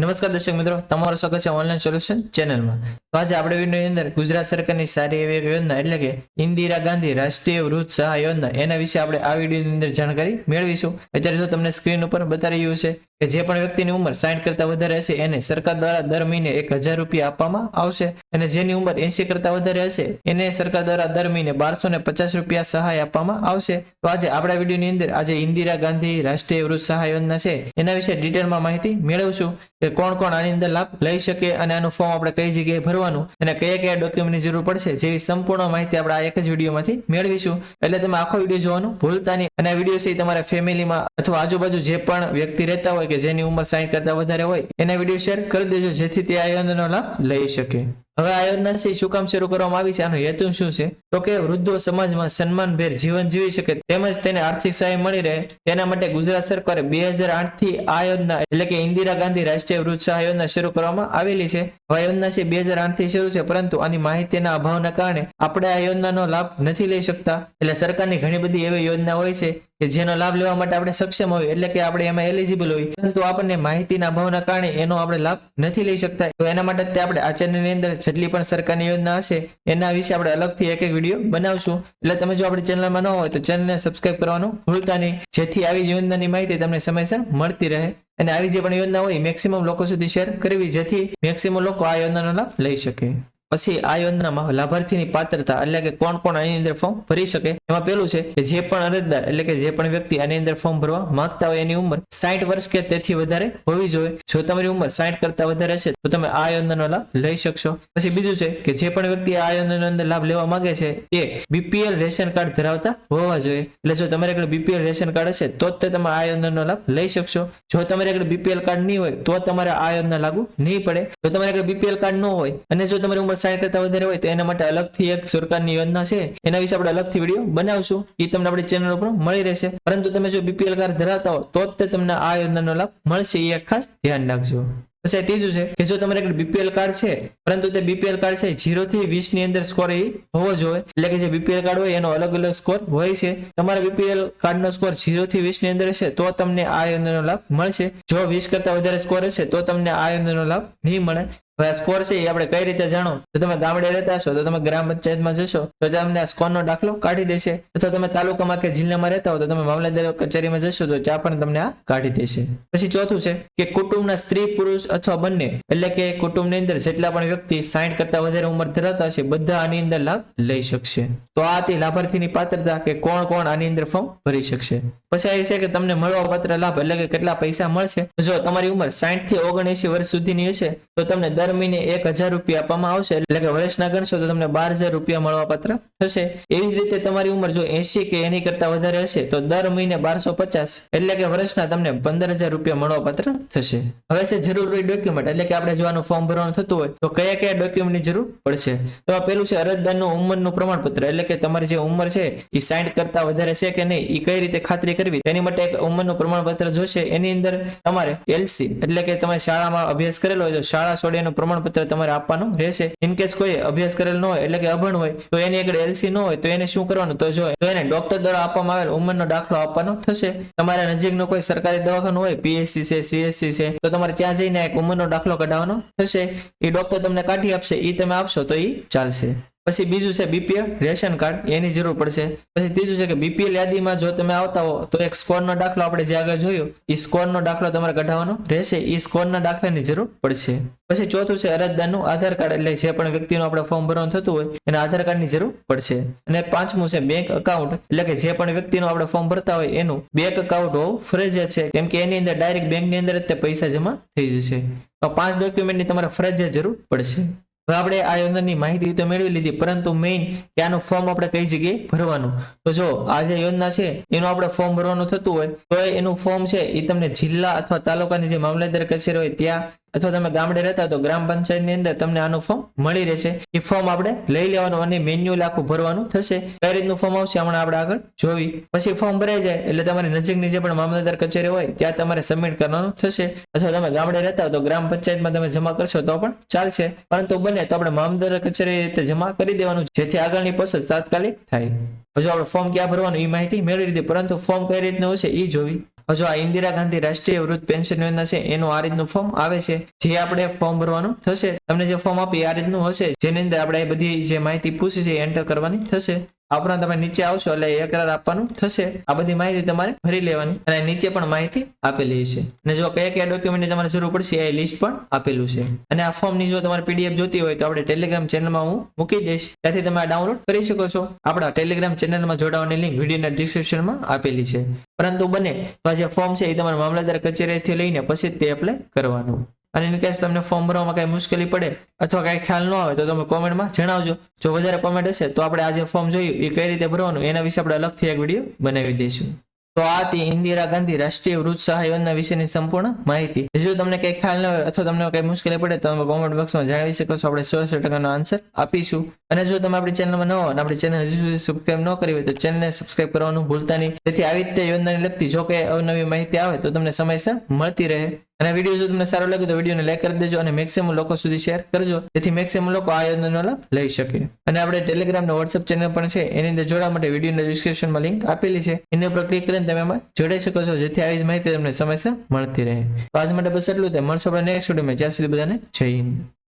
નમસ્કાર દર્શક મિત્રો, તમારું સ્વાગત છે ઓનલાઈન સોલ્યુશન ચેનલમાં તો આજે આપણે વિડીયોની અંદર ગુજરાત સરકારની સારી એવી યોજના એટલે કે ઇન્દિરા ગાંધી રાષ્ટ્રીય વૃદ્ધ સહાય યોજના, એના વિશે આપણે આ વિડીયોની અંદર જાણકારી મેળવીશું. અત્યારે જો તમને સ્ક્રીન ઉપર બતાવી રહ્યું છે કે જે પણ વ્યક્તિની ઉંમર સાઠ કરતા વધારે હશે, એને સરકાર દ્વારા દર મહિને એક હજાર રૂપિયા આપવામાં આવશે અને જેની ઉંમર એસી કરતા વધારે હશે, એને સરકાર દ્વારા દર મહિને બારસો ને પચાસ રૂપિયા સહાય આપવામાં આવશે. તો આજે આપણા વિડીયોની અંદર આજે ઇન્દિરા ગાંધી રાષ્ટ્રીય વૃદ્ધ સહાય યોજના છે, એના વિશે ડિટેલમાં માહિતી મેળવશું. કોણ કોણ આની અંદર લાભ લઈ શકે અને આનું ફોર્મ આપણે કઈ જગ્યાએ ભરવાનું અને કયા કયા ડોક્યુમેન્ટની જરૂર પડશે જેવી સંપૂર્ણ માહિતી આપણે આ એક જ વિડીયોમાંથી મેળવીશું. એટલે તમે આખો વીડિયો જોવાનું ભૂલતા નહીં. અને આ વીડિયો છે તમારા ફેમિલીમાં અથવા આજુબાજુ જે પણ વ્યક્તિ રહેતા હોય કે જેની ઉંમર સાઈઠ કરતા વધારે હોય, એના વીડિયો શેર કરી દેજો જેથી તે આ યોજનાનો લાભ લઈ શકે. હવે આ યોજના શું કામ શરૂ કરવામાં આવી છે? આનો હેતુ શું છે? તો કે વૃદ્ધો સમાજમાં સન્માનભેર જીવન જીવી શકે તેમજ તેને આર્થિક સહાય મળી રહે. તેના માટે ગુજરાત સરકારે બે હજાર આઠથી આ યોજના, એટલે કે ઇન્દિરા ગાંધી રાષ્ટ્રીય વૃદ્ધ સહાય યોજના શરૂ કરવામાં આવેલી છે. આ યોજના છે, બે હજાર આઠથી શરૂ છે, પરંતુ આની માહિતીના અભાવના કારણે આપણે આ યોજનાનો લાભ નથી લઈ શકતા. એટલે સરકારની ઘણી બધી એવી યોજના હોય છે કે જેનો લાભ લેવા માટે આપણે સક્ષમ હોય એટલે કે આપણે એમાં એલિજિબલ હોય પરંતુ આપણને માહિતીના અભાવના કારણે એનો આપણે લાભ નથી લઈ શકતા. તો એના માટે તે આપણે આચાર્યની અંદર જેટલી પણ સરકારની યોજના હશે, એના વિશે આપણે અલગથી એક એક વીડિયો બનાવશું. એટલે તમે જો આપણી ચેનલમાં ન હોય, તો ચેનલને સબસ્ક્રાઇબ કરવાનું ભૂલતા નહીં. જેથી આવી યોજનાની માહિતી તમને સમયસર મળતી રહે. અને આવી જે પણ યોજના હોય મેક્સિમમ લોકો સુધી શેર કરવી, જેથી મેક્સિમમ લોકો આ યોજનાનો લાભ લઈ શકે. પછી આ યોજનામાં લાભાર્થીની પાત્રતા એટલે કે કોણ કોણ આની અંદર ફોર્મ ભરી શકે, એમાં પેલું છે કે જે પણ અરજદાર એટલે કે જે પણ વ્યક્તિ આની અંદર ફોર્મ ભરવા માંગતા હોય એની ઉંમર સાઠ વર્ષ કે તેથી વધારે હોવી જોઈએ. જો તમારી ઉંમર સાઠ કરતા વધારે હશે, તો તમે આ યોજનાનો લાભ લઈ શકશો. પછી બીજું છે કે જે પણ વ્યક્તિ આ યોજનાનો અંદર લાભ લેવા માંગે છે, એ બીપીએલ રેશન કાર્ડ ધરાવતા હોવા જોઈએ. એટલે જો તમારે આગળ બીપીએલ રેશન કાર્ડ હશે, તો જ તમે આ યોજનાનો લાભ લઈ શકશો. જો તમારે આગળ બીપીએલ કાર્ડ નહીં હોય, તો તમારે આ યોજના લાગુ નહીં પડે. જો તમારે આગળ બીપીએલ કાર્ડ ન હોય અને જો તમારી ઉંમર કરતા વધારે હોય તો એના માટે અલગથી એક સરકારની યોજના છે. એના વિશે આપણે અલગથી વીડિયો બનાવશું. એ તમને આપણી ચેનલ ઉપર મળી રહેશે. પરંતુ તમે જો બીપીએલ કાર્ડ ધરાવતા હો, તો જ તમને આ યોજનાનો લાભ મળશે. એ ખાસ ધ્યાન રાખજો. પછી ત્રીજું છે કે જો તમારે બીપીએલ કાર્ડ છે, પરંતુ તે બીપીએલ કાર્ડ છે જીરો થી વીસની અંદર સ્કોર એ હોવો જોઈએ. એટલે કે જે બીપીએલ કાર્ડ હોય, એનો અલગ અલગ સ્કોર હોય છે. તમારા બીપીએલ કાર્ડ નો સ્કોર જીરો થી વીસની અંદર હશે, તો તમને આ યોજનાનો લાભ મળશે. જો વીસ કરતા વધારે સ્કોર હશે, તો તમને આ યોજનાનો લાભ નહીં મળે. હવે આ સ્કોર છે એ આપણે કઈ રીતે જાણો જો તમે ગામડે રહેતા હશો, તો તમે ગ્રામ પંચાયતમાં જશો, તો તમને આ સ્કોરનો દાખલો કાઢી દેશે. અથવા તમે તાલુકામાં કે જિલ્લામાં રહેતા હો, તો તમે મામલતદાર કચેરીમાં જશો, તો ત્યાં પણ તમને આ કાઢી દેશે. પછી ચોથું છે કે કુટુંબના સ્ત્રી, પુરુષ અથવા બંને, એટલે કે કુટુંબની અંદર જેટલા પણ વ્યક્તિ સાઠ કરતા વધારે ઉંમર ધરાવતા હશે, બધા આની અંદર લાભ લઈ શકશે. તો આ તે લાભાર્થીની પાત્રતા કે કોણ કોણ આની અંદર ફોર્મ ભરી શકશે. પછી એ છે કે તમને મળવા પાત્ર લાભ, એટલે કે કેટલા પૈસા મળશે. જો તમારી ઉંમર સાઠથી ઓગણએસી વર્ષ સુધીની હશે, તો તમને દર મહિને એક હજાર રૂપિયા આપવામાં આવશે. એટલે કે વર્ષના ગણશો તો તમને બાર હજાર રૂપિયા મળવા પાત્ર થશે. એવી જ રીતે તમારી ઉંમર જો એસી કે એની કરતા વધારે હશે, તો દર મહિને બારસો પચાસ. એટલે કે વર્ષના તમને પંદર હજાર રૂપિયા મળવા પાત્ર થશે. હવે છે જરૂરી ડોક્યુમેન્ટ એટલે કે આપણે જો ફોર્મ ભરવાનું થતું હોય, તો કયા કયા ડોક્યુમેન્ટની જરૂર પડશે. તો આ પેલું છે અરજદારનું ઉંમરનું પ્રમાણપત્ર. એટલે કે તમારી જે ઉંમર છે એ સાઈઠ કરતા વધારે છે કે નહીં એ કઈ રીતે ખાતરી કરવી? તેની માટે એક ઉંમરનું પ્રમાણપત્ર જોશે. એની અંદર તમારે એલસી એટલે કે તમે શાળામાં અભ્યાસ કરેલો હોય તો શાળા છોડીનું પ્રમાણપત્ર તમારે આપવાનું રહેશે. ઇનકેસ કોઈ અભ્યાસ કરેલ ન હોય, એટલે કે અભણ હોય, તો એની આગળ એલસી ન હોય, તો એને શું કરવાનું? તો જો તો એને ડોક્ટર દ્વારા આપવામાં આવેલ ઉંમરનો દાખલો આપવાનો થશે. તમારા નજીકનો કોઈ સરકારી દવાખાનું હોય પીએસસી છે સીએસસી છે, તો તમારે ત્યાં જઈને એક ઉંમરનો દાખલો કઢાવવાનો થશે. એ ડોક્ટર તમને કાઢી આપશે એ તમે આપશો તો એ ચાલશે. પછી બીજું છે બીપીએલ રેશન કાર્ડ, એની જરૂર પડશે. પછી ત્રીજું છે કે બીપીએલ યાદીમાં જો તમે આવતા હો, તો એક સ્કોરનો દાખલો આપણે જે આગળ જોયો એ સ્કોરનો દાખલો તમારે કઢાવવાનો રહેશે. એ સ્કોરના દાખલાની જરૂર પડશે. પછી ચોથું છે અરજદારનું આધાર કાર્ડ, એટલે જે પણ વ્યક્તિનું આપણે ફોર્મ ભરવાનું થતું હોય, એના આધાર કાર્ડની જરૂર પડશે. અને પાંચમું છે બેંક અકાઉન્ટ એટલે કે જે પણ વ્યક્તિનું આપણે ફોર્મ ભરતા હોય, એનું બેંક અકાઉન્ટ હોવું ફરજિયાત છે. કેમ કે એની અંદર ડાયરેક્ટ બેંકની અંદર જ તે પૈસા જમા થઈ જશે. તો પાંચ ડોક્યુમેન્ટની તમારે ફરજિયાત જરૂર પડશે. હવે આપણે આ યોજનાની માહિતી તો મેળવી લીધી, પરંતુ મેઇન કે આનું ફોર્મ આપણે કઈ જગ્યાએ ભરવાનું? તો જો, આ જે યોજના છે, એનું આપણે ફોર્મ ભરવાનું થતું હોય, તો એનું ફોર્મ છે, એ તમને જિલ્લા અથવા તાલુકાની જે મામલતદાર કચેરી હોય, ત્યાં અથવા તમે ગામડે રહેતા તો ગ્રામ પંચાયતની અંદર તમને આનું ફોર્મ મળી રહેશે. એ ફોર્મ આપણે લઈ લેવાનું અને મેન્યુઅલ આખું ભરવાનું થશે. કઈ રીતનું ફોર્મ આવશે હમણાં આપણે આગળ જોવી પછી ફોર્મ ભરાઈ જાય એટલે તમારી નજીકની જે પણ મામલતદાર કચેરી હોય, ત્યાં તમારે સબમિટ કરવાનું થશે. અથવા તમે ગામડે રહેતા હોય તો ગ્રામ પંચાયતમાં તમે જમા કરશો તો પણ ચાલશે. પરંતુ બને તો આપણે મામલતદાર કચેરી રીતે જમા કરી દેવાનું, જેથી આગળની પ્રોસેસ તાત્કાલિક થાય. હજુ આપણે ફોર્મ ક્યાં ભરવાનું એ માહિતી મેળવી લીધી, પરંતુ ફોર્મ કઈ રીતનું હશે એ જોવી જો આ ઇન્દિરા ગાંધી રાષ્ટ્રીય વૃદ્ધ પેન્શન યોજના છે, એનું આ રીતનું ફોર્મ આવે છે, જે આપણે ફોર્મ ભરવાનું થશે. તમને જે ફોર્મ આપી આ રીતનું હશે, જેની અંદર આપણે બધી જે માહિતી પૂછી છે એન્ટર કરવાની થશે. આ ઉપરાંત તમે નીચે આવશો એટલે એકરાર આપવાનું થશે. આ બધી માહિતી તમારે ભરી લેવાની અને નીચે પણ માહિતી આપેલી છે. અને જો કયા કયા ડોક્યુમેન્ટની તમારે જરૂર પડશે એ લિસ્ટ પણ આપેલું છે. અને આ ફોર્મની જો તમારે પીડીએફ જોતી હોય તો આપણે ટેલિગ્રામ ચેનલમાં હું મૂકી દઈશ. ત્યાંથી તમે ડાઉનલોડ કરી શકો છો. આપણા ટેલિગ્રામ ચેનલમાં જોડાવાની લિંક વિડીયોના ડિસ્ક્રિપ્શનમાં આપેલી છે. પરંતુ બને તો જે ફોર્મ છે એ તમારે મામલતદાર કચેરીથી લઈને પછી તે એપ્લાય કરવાનું. અને ઇન કેસ તમને ફોર્મ ભરવામાં કઈ મુશ્કેલી પડે અથવા કઈ ખ્યાલ ન આવે તો તમે કોમેન્ટમાં જણાવજો. જો વધારે કોમેન્ટ હશે તો આપણે આ જે ફોર્મ જોયું, એ કઈ રીતે ભરવાનું, એના વિશે આપણે અલગથી એક વીડિયો બનાવી દઈશું. તો આ હતી ઇન્દિરા ગાંધી રાષ્ટ્રીય વૃદ્ધ સહાય યોજના વિશેની સંપૂર્ણ માહિતી. જો તમને કઈ ખ્યાલ ન હોય અથવા તમને કઈ મુશ્કેલી પડે તો તમે કોમેન્ટ બોક્સમાં જણાવી શકો છો. આપણે સો ટકાનો આન્સર આપીશું. અને જો તમે આપણી ચેનલમાં ન હો અને આપણી ચેનલ હજુ સુધી સબસ્ક્રાઇબ ન કરી હોય તો ચેનલને સબસ્ક્રાઇબ કરવાનું ભૂલતા નહીં. જેથી આવી રીતે યોજનાને લગતી જો કે અવનવી માહિતી આવે તો તમને સમયસર મળતી રહે. અને વીડિયો જો તમને સારો લાગે તો વિડીયોને લાઈક કરી દેજો અને મેક્સિમમ લોકો સુધી શેર કરજો. જેથી મેક્સિમમ લોકો આ યોજનાનો લાભ લઈ શકે. અને આપણે ટેલિગ્રામ વોટ્સઅપ ચેનલ પણ છે, એની અંદર જોડવા માટે વિડીયોના ડિસ્ક્રિપ્શનમાં લિંક આપેલી છે. એની ઉપર ક્લિક કરીને તમે એમાં જોડાઈ શકો છો, જેથી આવી જ માહિતી તમને સમયસર મળતી રહે. તો આજ માટે બસ એટલું તે મળશો આપણે નેક્સ્ટ વિડીયોમાં જ્યાં સુધી બધાને હિન્દ.